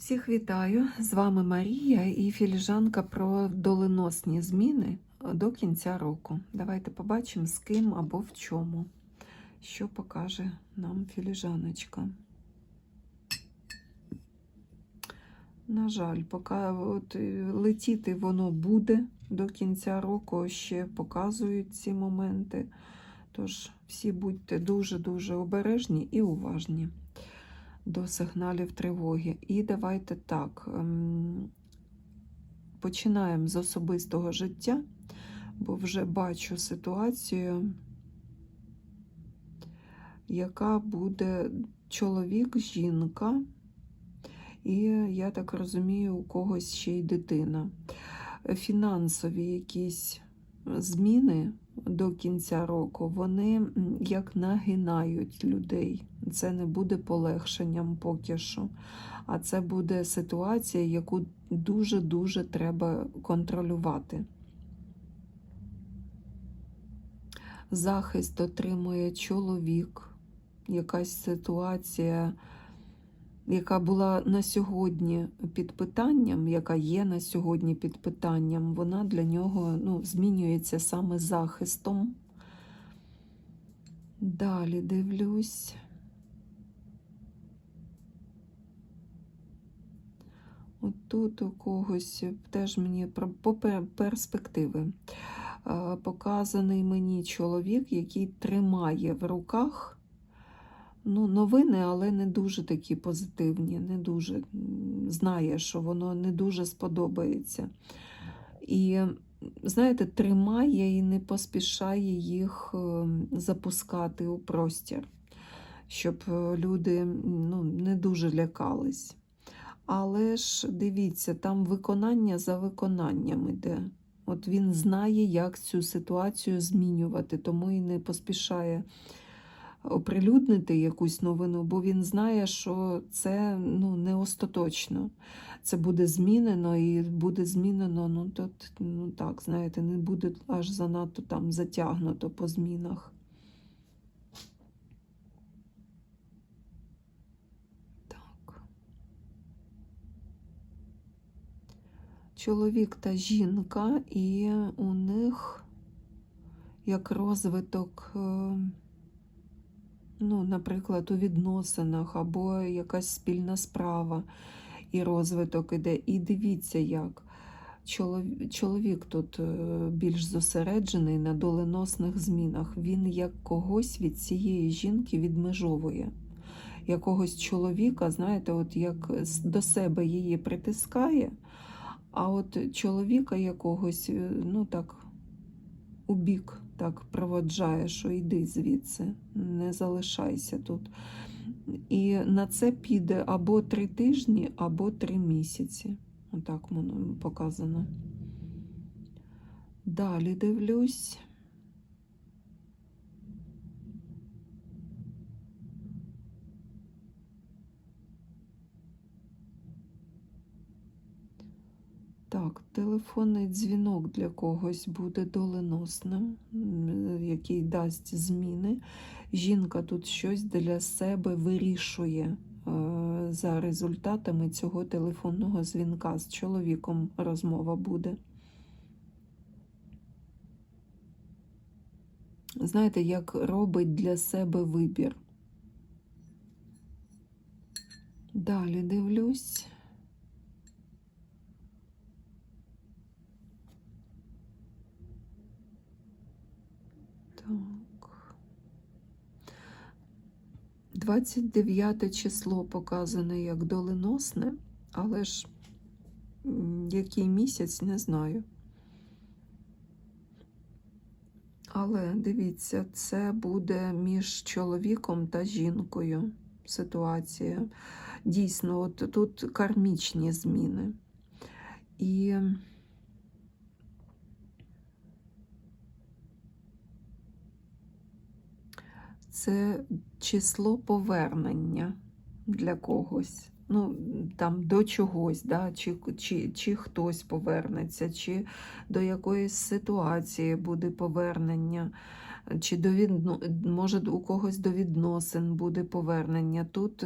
Всіх вітаю! З вами Марія і філіжанка про доленосні зміни до кінця року. Давайте побачимо, з ким або в чому, що покаже нам філіжаночка. На жаль, поки от е, летіти воно буде до кінця року, ще показують ці моменти. Тож всі будьте дуже-дуже обережні і уважні до сигналів тривоги. І давайте так, ем, починаємо з особистого життя, бо вже бачу ситуацію, яка буде чоловік, жінка, і, я так розумію, у когось ще й дитина. Фінансові якісь зміни до кінця року, вони як нагинають людей. Це не буде полегшенням поки що. А це буде ситуація, яку дуже-дуже треба контролювати. Захист отримує чоловік, якась ситуація, яка була на сьогодні під питанням, яка є на сьогодні під питанням, вона для нього ну, змінюється саме захистом. Далі дивлюсь. От тут у когось теж мені про перспективи. Показаний мені чоловік, який тримає в руках ну, новини, але не дуже такі позитивні, не дуже знає, що воно не дуже сподобається. І, знаєте, тримає і не поспішає їх е, запускати у простір, щоб е, люди ну, не дуже лякались. Але ж дивіться, там виконання за виконанням іде. От він знає, як цю ситуацію змінювати, тому і не поспішає оприлюднити якусь новину, бо він знає, що це ну, не остаточно. Це буде змінено і буде змінено, ну, тут, ну так, знаєте, не буде аж занадто там затягнуто по змінах. Так. Чоловік та жінка, і у них як розвиток, е, ну, наприклад, у відносинах або якась спільна справа і розвиток іде. І дивіться, як чоловік, тут е, більш зосереджений на доленосних змінах. Він як когось від цієї жінки відмежовує. Якогось чоловіка, знаєте, от як до себе її притискає, а от чоловіка якогось, е, ну так, у бік так проводжає, що йди звідси, не залишайся тут. І на це піде або три тижні, або три місяці. Отак воно показано. Далі дивлюсь. Так, телефонний дзвінок для когось буде доленосним, який дасть зміни. Жінка тут щось для себе вирішує е, за результатами цього телефонного дзвінка. З чоловіком розмова буде. Знаєте, як робить для себе вибір. Далі дивлюсь. Так. 29 число показане як доленосне, але ж який місяць, не знаю. Але дивіться, це буде між чоловіком та жінкою ситуація. Дійсно, от тут кармічні зміни. І це число повернення для когось. Ну, там до чогось, да? чи, чи, чи хтось повернеться, чи до якоїсь ситуації буде повернення. Чи до відно... може у когось до відносин буде повернення. Тут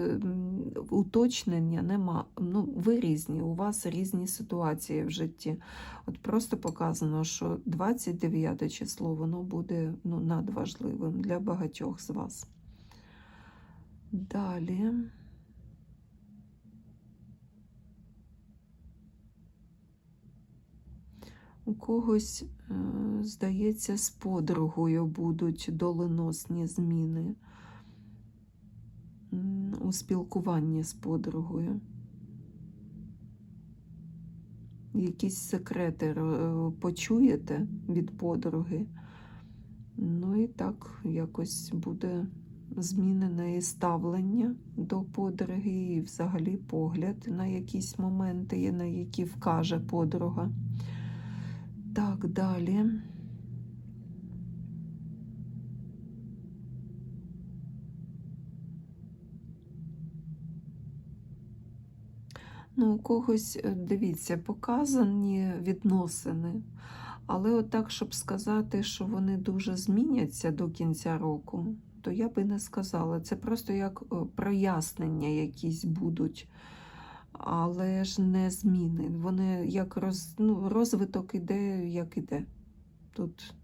уточнення нема. Ну, ви різні, у вас різні ситуації в житті. От просто показано, що 29 число воно буде ну, надважливим для багатьох з вас. Далі. У когось, е, здається, з подругою будуть доленосні зміни у спілкуванні з подругою. Якісь секрети е, почуєте від подруги. Ну і так якось буде змінене і ставлення до подруги, і взагалі погляд на якісь моменти, на які вкаже подруга. Так, далі. Ну, у когось, е, дивіться, показані відносини. Але от так, щоб сказати, що вони дуже зміняться до кінця року, то я би не сказала. Це просто як е, прояснення якісь будуть, але ж не зміни. Вони як роз, ну, розвиток іде, як іде. Тут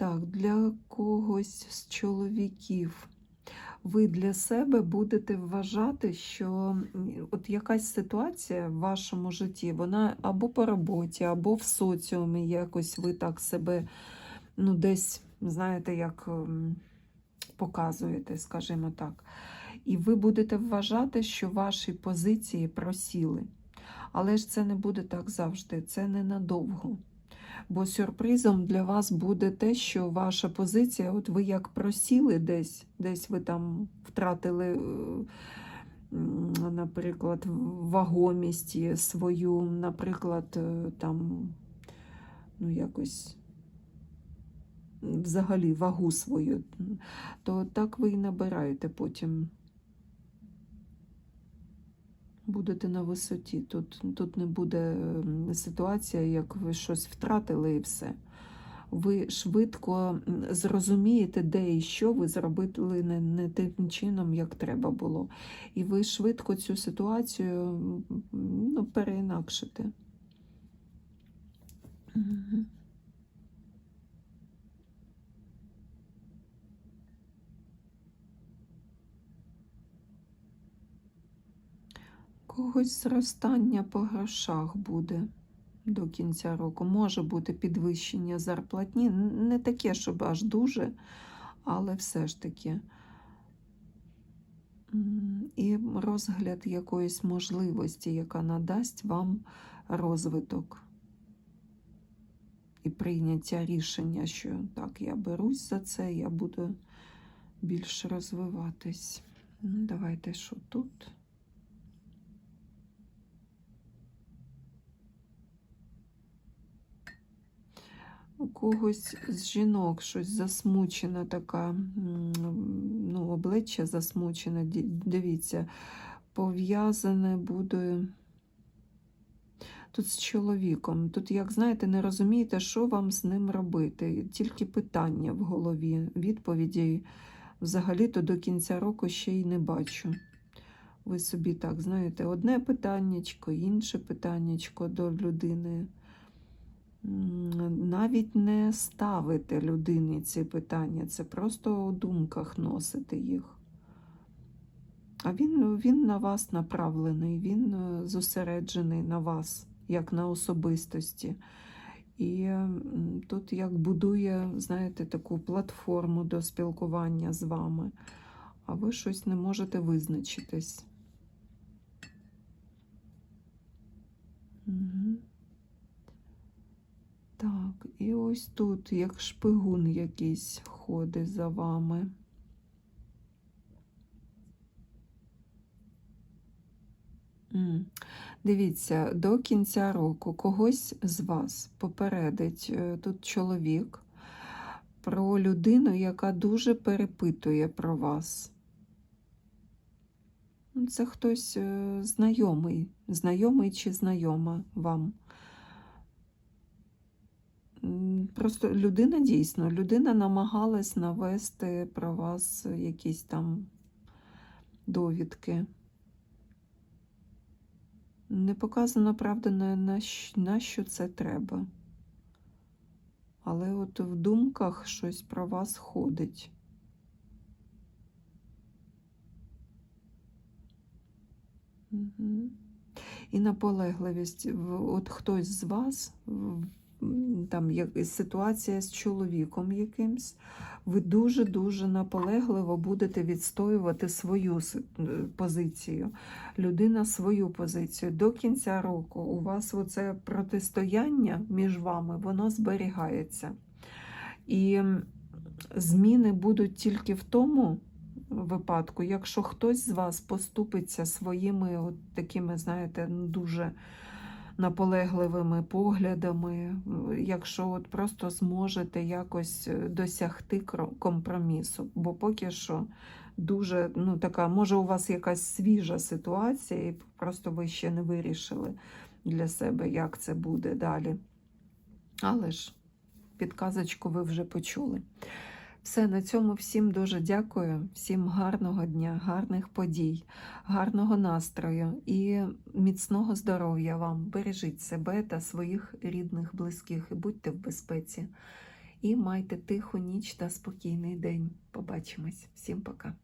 Так, для когось з чоловіків ви для себе будете вважати, що от якась ситуація в вашому житті, вона або по роботі, або в соціумі якось ви так себе ну, десь, знаєте, як ем, показуєте, скажімо так. І ви будете вважати, що ваші позиції просіли. Але ж це не буде так завжди, це ненадовго. Бо сюрпризом для вас буде те, що ваша позиція, от ви як просіли десь, десь ви там втратили, е, наприклад, вагомість свою, наприклад, е, там, ну якось взагалі вагу свою, то так ви і набираєте потім. Будете на висоті. Тут, тут не буде ситуація, як ви щось втратили і все. Ви швидко зрозумієте, де і що ви зробили не, не тим чином, як треба було. І ви швидко цю ситуацію ну, переінакшите. Мгм. Когось зростання по грошах буде до кінця року. Може бути підвищення зарплатні. Не таке, щоб аж дуже, але все ж таки. І розгляд якоїсь можливості, яка надасть вам розвиток. І прийняття рішення, що так, я берусь за це, я буду більше розвиватись. Ну, Давайте що тут? У когось з жінок щось засмучена така, ну, обличчя засмучене. Дивіться, пов'язане буде тут з чоловіком. Тут, як знаєте, не розумієте, що вам з ним робити. Тільки питання в голові. Відповіді взагалі-то до кінця року ще й не бачу. Ви собі так знаєте, одне питаннячко, інше питаннячко до людини. Навіть не ставити людині ці питання, це просто у думках носити їх. А він, він на вас направлений, він е, зосереджений на вас, як на особистості. І тут як будує, знаєте, таку платформу до спілкування з вами, а ви щось не можете визначитись. Угу. Так, і ось тут, як шпигун якийсь ходить за вами. Дивіться, до кінця року когось з вас попередить е, тут чоловік про людину, яка дуже перепитує про вас. Це хтось е, знайомий, знайомий чи знайома вам. Просто людина дійсно, людина намагалась навести про вас якісь там довідки. Не показано, правда, на, на, що це треба. Але от в думках щось про вас ходить. Мгм. І наполегливість. От хтось з вас, там ситуація з чоловіком якимсь, ви дуже-дуже наполегливо будете відстоювати свою е, позицію. Людина свою позицію. До кінця року у вас оце протистояння між вами, воно зберігається. І зміни будуть тільки в тому випадку, якщо хтось з вас поступиться своїми от такими, знаєте, дуже наполегливими поглядами, якщо от просто зможете якось е, досягти компромісу. Бо поки що дуже, ну така, може, у вас якась свіжа ситуація, і просто ви ще не вирішили для себе, як це буде далі. Але ж підказочку ви вже почули. Все, на цьому всім дуже дякую. Всім гарного дня, гарних подій, гарного настрою і міцного здоров'я вам. Бережіть себе та своїх рідних, близьких і будьте в безпеці. І майте тиху ніч та спокійний день. Побачимось. Всім пока.